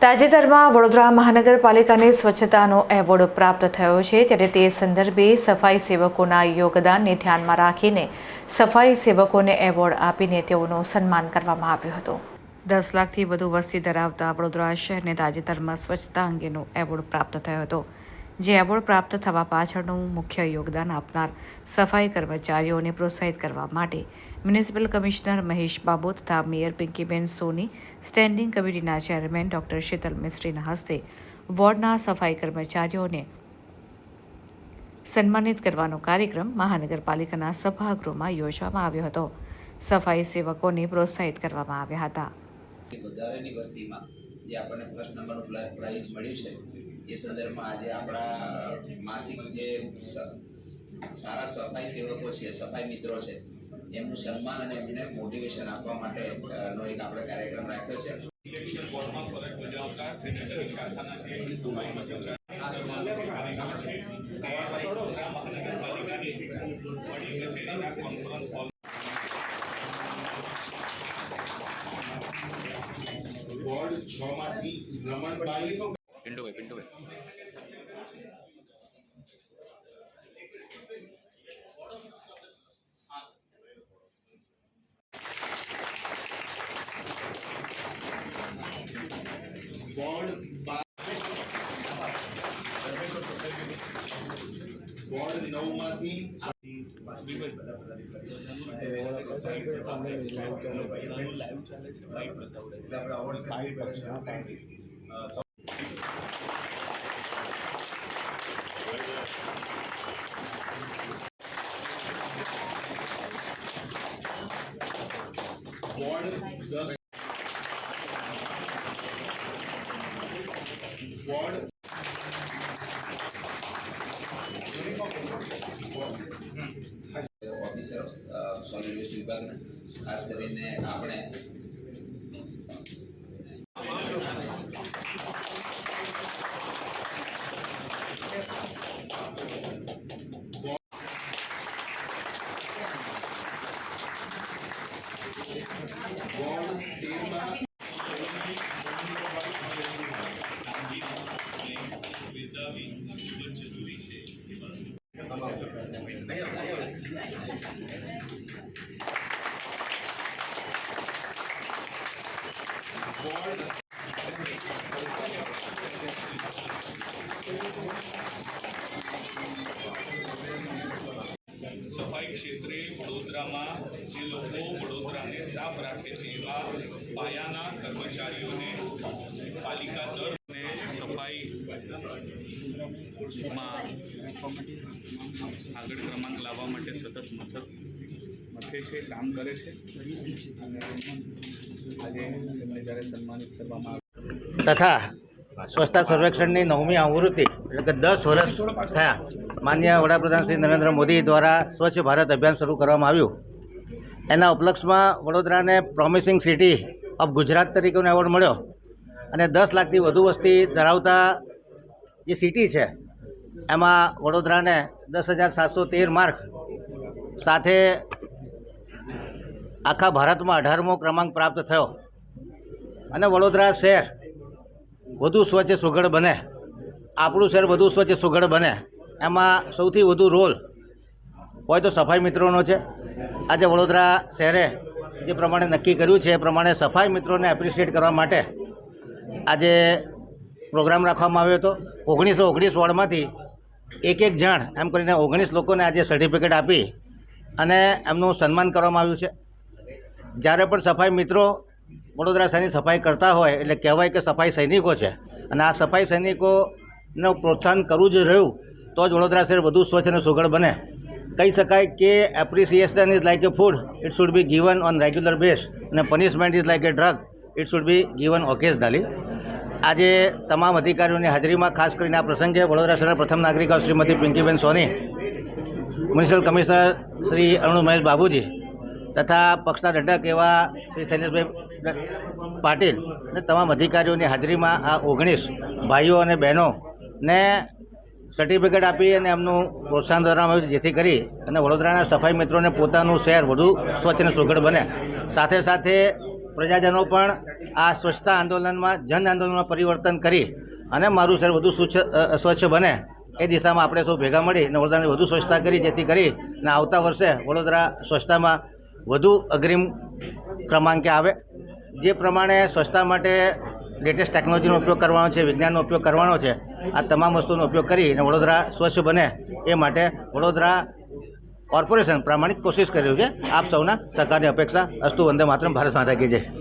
તાજેતરમાં વડોદરા મહાનગરપાલિકાને સ્વચ્છતાનો એવોર્ડ પ્રાપ્ત થયો છે ત્યારે તે સંદર્ભે સફાઈ સેવકોના યોગદાનને ધ્યાનમાં રાખીને સફાઈ સેવકોને એવોર્ડ આપીને તેઓનું સન્માન કરવામાં આવ્યું હતું. દસ લાખથી વધુ વસ્તી ધરાવતા વડોદરા શહેરને તાજેતરમાં સ્વચ્છતા અંગેનો એવોર્ડ પ્રાપ્ત થયો હતો. જે એવોર્ડ પ્રાપ્ત થવા પાછળનું મુખ્ય યોગદાન આપનાર સફાઈ કર્મચારીઓને પ્રોત્સાહિત કરવા માટે મ્યુનિસિપલ કમિશનર મહેશ બાબુ તથા મેયર પિંકીબેન સોની, સ્ટેન્ડિંગ કમિટીના ચેરમેન ડોક્ટર શીતલ મિસ્ત્રીના હસ્તે વોર્ડના સફાઈ કર્મચારીઓને સન્માનિત કરવાનો કાર્યક્રમ મહાનગરપાલિકાના સભાગૃહમાં યોજવામાં આવ્યો હતો. સફાઈ સેવકોને પ્રોત્સાહિત કરવામાં આવ્યા હતા. જે આપણને ફર્સ્ટ નંબરનું પ્રાઇઝ મળ્યું છે એ સંદર્ભમાં આજે આપણા માસિક જે સારા સફાઈ સેવકો છે સફાઈ મિત્રો છે એમનું સન્માન અને એમને મોટિવેશન આપવા માટે નો એક આપણે કાર્યક્રમ રાખ્યો છે. કોન્ફરન્સ હોલ વોર્ડ છ માંથી રમણભાઈ પિન્ટુભાઈ પિન્ટુભાઈ વોર્ડ બા- વોર્ડ નવમાંથી વોર્ડ દસ વોર્ડ ઓફિસર સોલિડ વેસ્ટ વિભાગના ખાસ કરીને આપણે વોર્ડ તેરમાં વિદાવી ખૂબ જ જરૂરી છે વોર્ડ સફાઈ ક્ષેત્રે વડોદરામાં જે લોકો વડોદરાને સાફ રાખે છે એવા પાયાના કર્મચારીઓને પાલિકા દર અને સફાઈમાં આગળ ક્રમાંક લાવવા માટે સતત મથક મથે છે, કામ કરે છે. અને આજે તેમને જ્યારે સન્માનિત કરવામાં આવે તથા સ્વચ્છતા સર્વેક્ષણની નવમી આવૃત્તિ, એટલે કે દસ વર્ષ થયા. માન્ય વડાપ્રધાન શ્રી નરેન્દ્ર મોદી દ્વારા સ્વચ્છ ભારત અભિયાન શરૂ કરવામાં આવ્યું. એના ઉપલક્ષમાં વડોદરાને પ્રોમિસિંગ સિટી ઓફ ગુજરાત તરીકેનો એવોર્ડ મળ્યો અને દસ લાખથી વધુ વસ્તી ધરાવતા જે સિટી છે, એમાં વડોદરાને દસ હજાર સાતસો તેર માર્ક સાથે આખા ભારતમાં અઢારમો ક્રમાંક પ્રાપ્ત થયો. અને વડોદરા શહેર વધુ સ્વચ્છ સુઘડ બને. આપણું શહેર વધુ સ્વચ્છ સુઘડ બને. એમાં સૌથી વધુ રોલ હોય તો સફાઈ મિત્રોનો છે. આજે વડોદરા શહેરે જે પ્રમાણે નક્કી કર્યું છે, એ પ્રમાણે સફાઈ મિત્રોને એપ્રિશિએટ કરવા માટે આજે પ્રોગ્રામ રાખવામાં આવ્યો હતો. ઓગણીસો ઓગણીસ વોર્ડમાંથી એક એક જણ એમ કરીને ઓગણીસ લોકોને આજે સર્ટિફિકેટ આપી અને એમનું સન્માન કરવામાં આવ્યું છે. જ્યારે પણ સફાઈ મિત્રો વડોદરા શહેરની સફાઈ કરતા હોય, એટલે કહેવાય કે સફાઈ સૈનિકો છે. અને આ સફાઈ સૈનિકોનું પ્રોત્સાહન કરવું જ રહ્યું તો જ વડોદરા શહેર વધુ સ્વચ્છ અને સુઘડ બને. કહી શકાય કે appreciation is like a food, it should be given on regular base અને punishment is like a drug, it should be given occasionally. આજે તમામ અધિકારીઓની હાજરીમાં ખાસ કરીને આ પ્રસંગે વડોદરા શહેરના પ્રથમ નાગરિકો શ્રીમતી પિંકીબેન સોની, મ્યુનિસિપલ કમિશનર શ્રી અરુણ મહેશ બાબુજી, તથા પક્ષના દંડક એવા શ્રી શૈલેષભાઈ પાટીલ, અને તમામ અધિકારીઓની હાજરીમાં આ ઓગણીસ ભાઈઓ અને બહેનોને સર્ટિફિકેટ આપી અને એમનું પ્રોત્સાહન કરવામાં જેથી કરી અને વડોદરાના સફાઈ મિત્રોને પોતાનું શહેર વધુ સ્વચ્છ અને સુઘડ બને. સાથે સાથે પ્રજાજનો પણ આ સ્વચ્છતા આંદોલનમાં, જન આંદોલનમાં પરિવર્તન કરી અને મારું શહેર વધુ સ્વચ્છ બને. એ દિશામાં આપણે સૌ ભેગા મળી અને વડોદરાની વધુ સ્વચ્છતા કરી, જેથી કરી અને આવતા વર્ષે વડોદરા સ્વચ્છતામાં વધુ અગ્રિમ ક્રમાંકે આવે. જે પ્રમાણે સ્વચ્છતા માટે લેટેસ્ટ ટેકનોલોજીનો ઉપયોગ કરવાનો છે, વિજ્ઞાનનો ઉપયોગ કરવાનો છે આ તમામ વસ્તુનો ઉપયોગ કરી અને વડોદરા સ્વચ્છ બને એ માટે વડોદરા કોર્પોરેશન પ્રામાણિક કોશિશ કરી રહ્યું છે. આપ સૌના સહકારની અપેક્ષા અસ્તુ વંદે માત્રમ. ભારત માતા કી